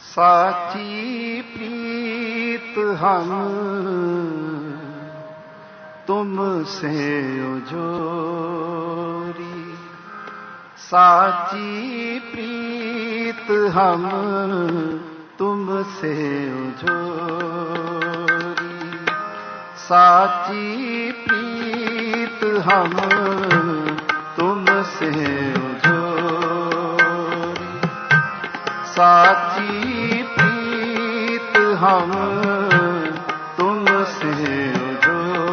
साची प्रीत हम तुमसे जोरी साची प्रीत हम तुमसे जोरी साची प्रीत हम तुमसे साची प्रीत हम तुमसे जोड़ी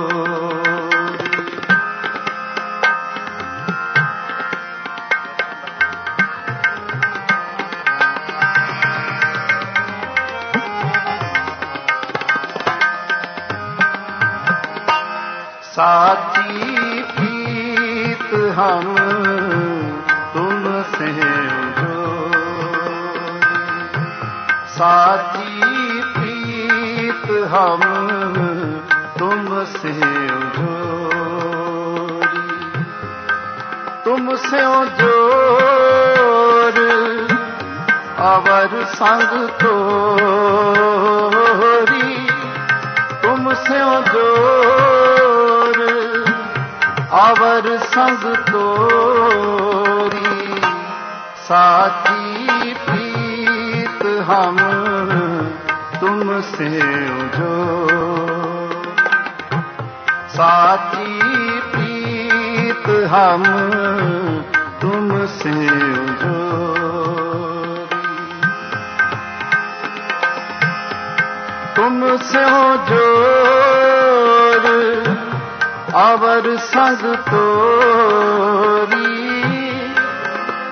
साची प्रीत हम ਸਾਥੀ ਪ੍ਰੀਤ ਹਮ ਤੁਮ ਸੇ ਉਜੋਰੀ ਤੁਮ ਸੇ ਉਜੋਰ ਅਵਰ ਸੰਗ ਤੋਰੀ। ਤੁਮ ਸੇ ਉਜੋਰ ਅਵਰ ਸੰਗ ਤੋਰੀ। ਸਾਚੀ हम तुमसे जो साची प्रीत हम तुमसे जो तुमसे जोर अवर संग तोरी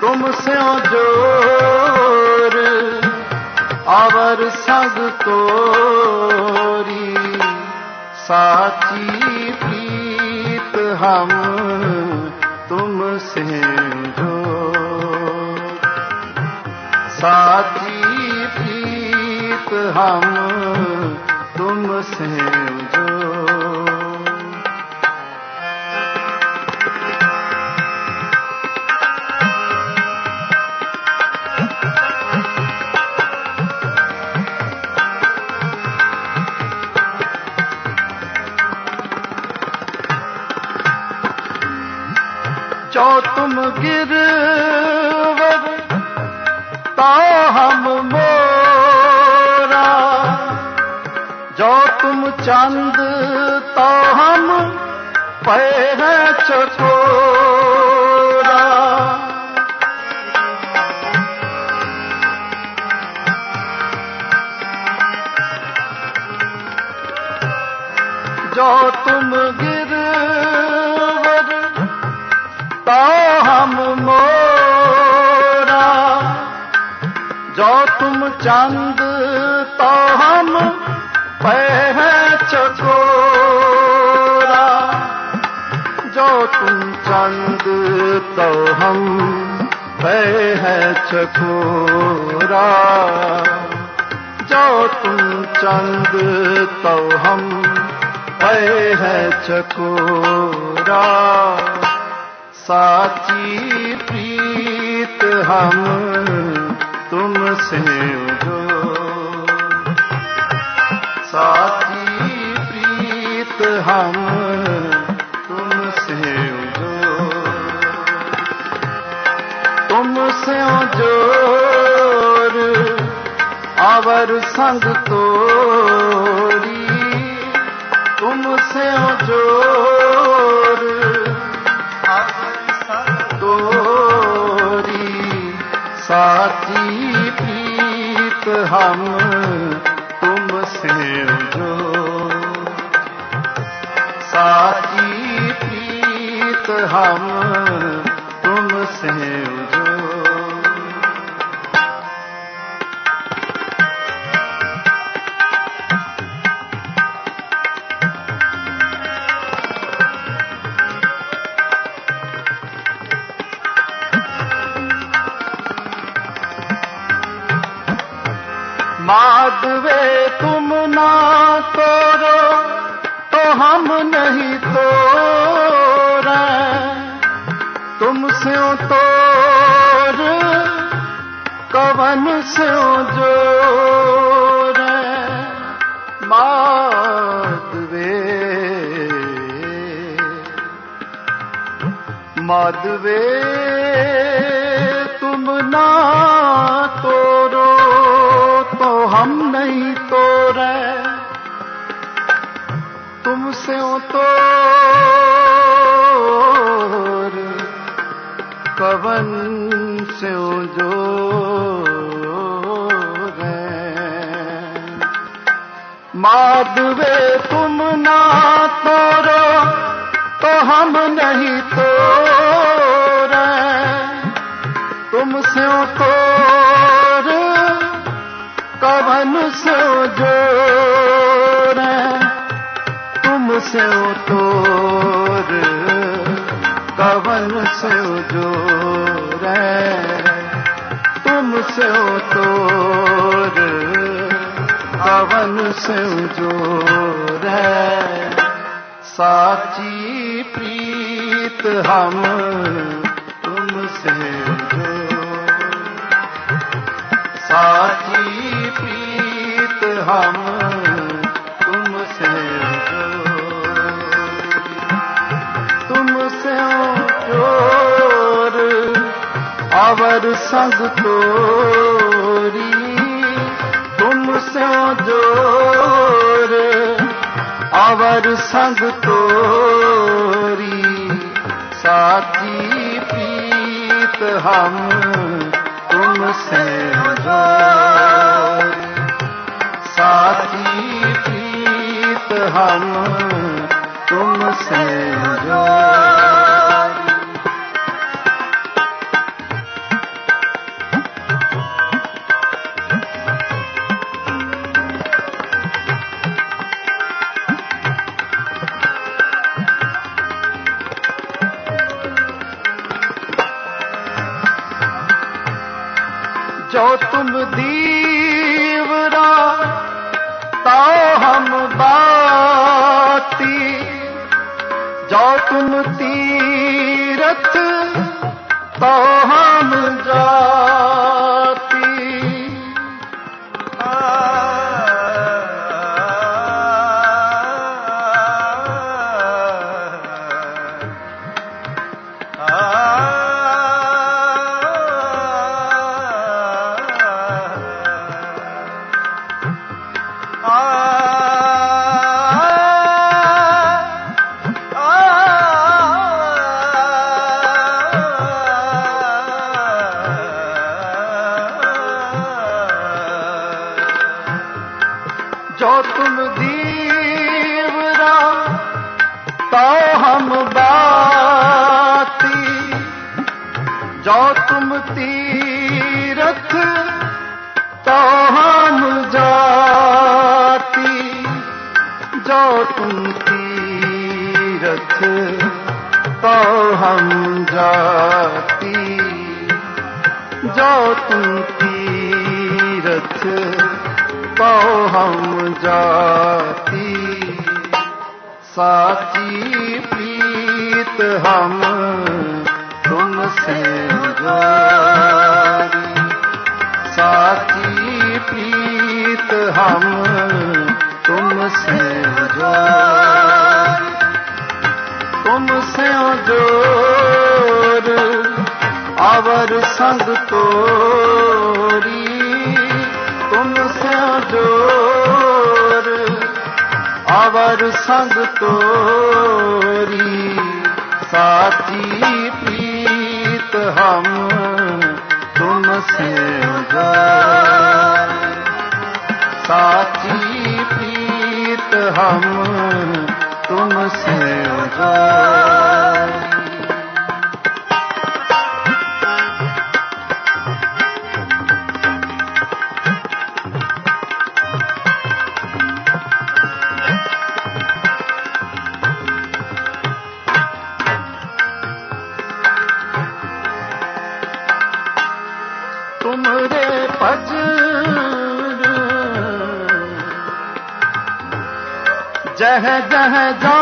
तुमसे जोर ਹਰ ਸਭ ਤੋਰੀ। ਸਾਚੀ ਪ੍ਰੀਤ ਹਮ ਤੁਮ ਸੇ ਜੋ ਸਾਚੀ ਪ੍ਰੀਤ ਹਮ ਤੁਮ ਸੇ ਜੋ जो तुम गिरवर तो हम मोरा जो तुम चंद तो हम पैर चकोरा जो तुम गिरवर तो हम मोरा जो तुम चंद तो हम पैर चकोरा जो तुम चंद तो हम पैर चकोरा जो तुम चंद तो हम पैर चकोरा ਸਾਚੀ ਪ੍ਰੀਤ ਹਮ ਤੁਮ ਸੇ ਜੋ ਸਾਚੀ ਪ੍ਰੀਤ ਹਮ ਤੁਮ ਸੇ ਜੋ ਤੁਮ ਸੇ ਜੋਰ, ਆਵਰ ਸੰਗ ਤੋਰੀ। ਤੁਮ ਸੇ ਜੋਰ हम तुमसे जो साची प्रीत हम तुमसे जो हम नहीं तोड़ तुमसे तोर कवन से जोर माधवे माधवे तुम ना तोरो तो हम नहीं तोरे तुमसे तो कवन से जो माधवे तुम ना तोरो तो हम नहीं तोरे तुमसे तोर कवन से जोर तुमसे तोर कवन से जोर तुमसे तोर कवन से जोर साची प्रीत हम तुमसे जो साची प्रीत हम ਸਾਵਰ ਸੰਗ ਤੋਰੀ ਤੁਮ ਸਿਓ ਜੋਰ। ਆਵਰ ਸੰਗ ਤੋਰੀ, ਸਾਥੀ ਪੀਤ ਹਮ ਤੁਮ ਸਿਓ ਜੋਰ। ਸਾਚੀ ਪੀਤ ਹਮ ਤੁਮ ਸਿਓ ਜੋਰ। जो तुम दीवरा तो हम बाती जो तुम तीरथ तुम दीवरा तो हम बाती जो तुम तीरथ तो हम जाती जो तुम तीरथ तो हम जाती जो तुम तीरथ तो हम जाती साची प्रीत हम तुमसे जोरी साची प्रीत हम तुमसे जोरी तुमसे जोर अवर संग तोरी ਡੋਰ ਆਵਰ ਸੰਗ ਤੋਰੀ ਸਾਚੀ ਪ੍ਰੀਤ ਹਮ ਤੁਮ ਸੇ ਸਾਚੀ ਪ੍ਰੀਤ ਹਮ ਤੁਮ ਸੇ ਉਜਾਰ ਤੁਮਰੇ ਭਜਨ ਜਹ ਜਹ ਜਾ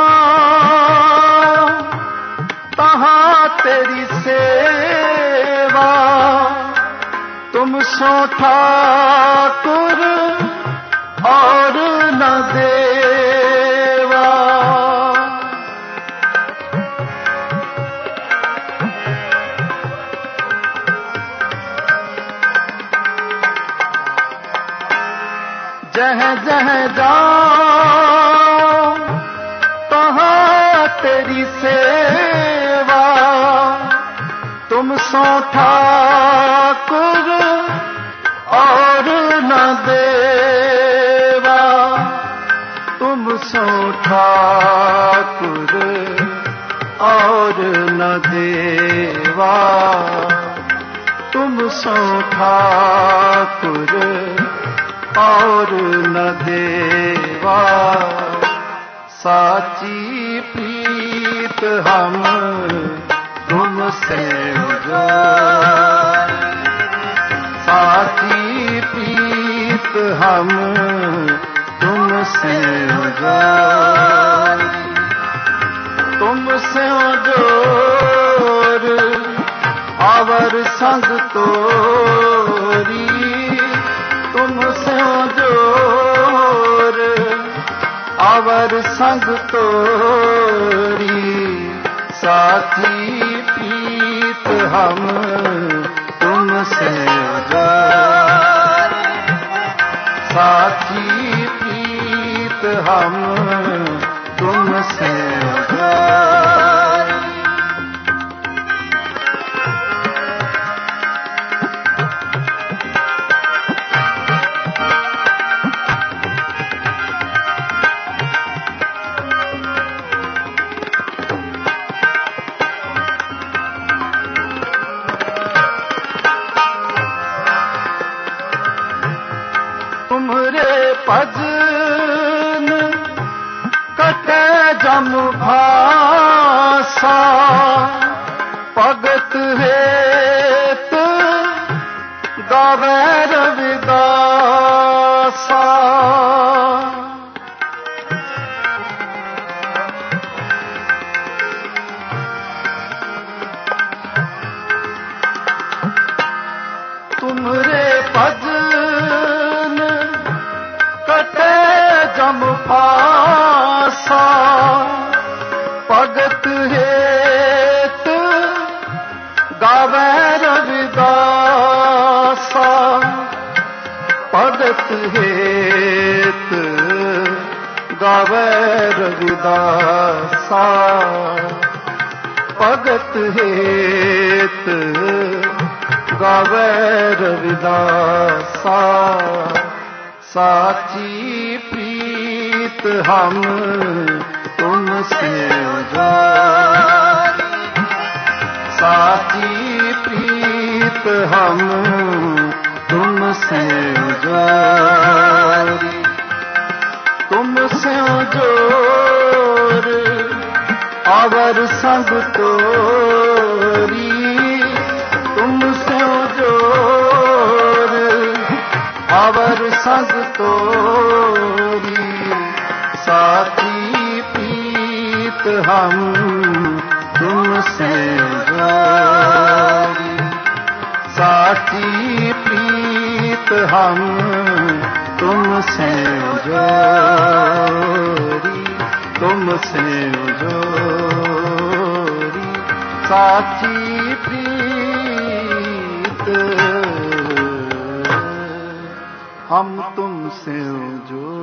ਤਹਾ ਤੇਰੀ ਸੇਵਾ। ਤੁਮ ਸੋ ਠਾਕੁਰ ਔਰ ਨਾ ਦੇ जह जह जाओ तहाँ तेरी सेवा तुम सो ठाकुर और न देवा तुम सो ठाकुर और न देवा तुम सो ठाकुर ਔਰ ਨ ਦੇਵਾ। ਸਾਚੀ ਪ੍ਰੀਤ ਹਮ ਤੁਮ ਸੇ ਜੋ ਸਾਚੀ ਪ੍ਰੀਤ ਹਮ ਤੁਮ ਸੇ ਜੋ ਤੁਮ ਸੇ ਜੋਰ ਆਵਰ ਸੰਗ ਤੋਰੀ। ਹਰ ਸੰਗ ਤੋਰੀ ਸਾਥੀ ਪੀਤ ਹਮ ਤੁਮ ਸੇ ਸਾਥੀ ਪੀਤ ਹਮ ਤੁਮ ਸੇ ਭਜਨ ਕਟੇ ਜਮ ਭਾਸਾ। ਭਗਤ ਹੇਤ ਗਾਵੇ ਰਵਿਦਾਸਾ। ਸਾਂ ਹੇਤ ਗਾਵੇ ਰਵਿਦਾਸਾ। ਭਗਤ ਹੇਤ ਗਾਵੇ ਰਵਿਦਾਸਾ। ਭਗਤ ਹੇਤ ਗਾਵੇ ਰਵਿਦਾਸਾ। ਸਾਚੀ प्रीत हम तुमसे जो साची प्रीत हम तुमसे जोरी तुमसे जोर आवर संग तोरी तुमसे जोर आवर संग तोरी हम तुमसे जोरी साथी प्रीत हम तुमसे जोरी तुमसे जोरी साथी प्रीत हम तुमसे जोरी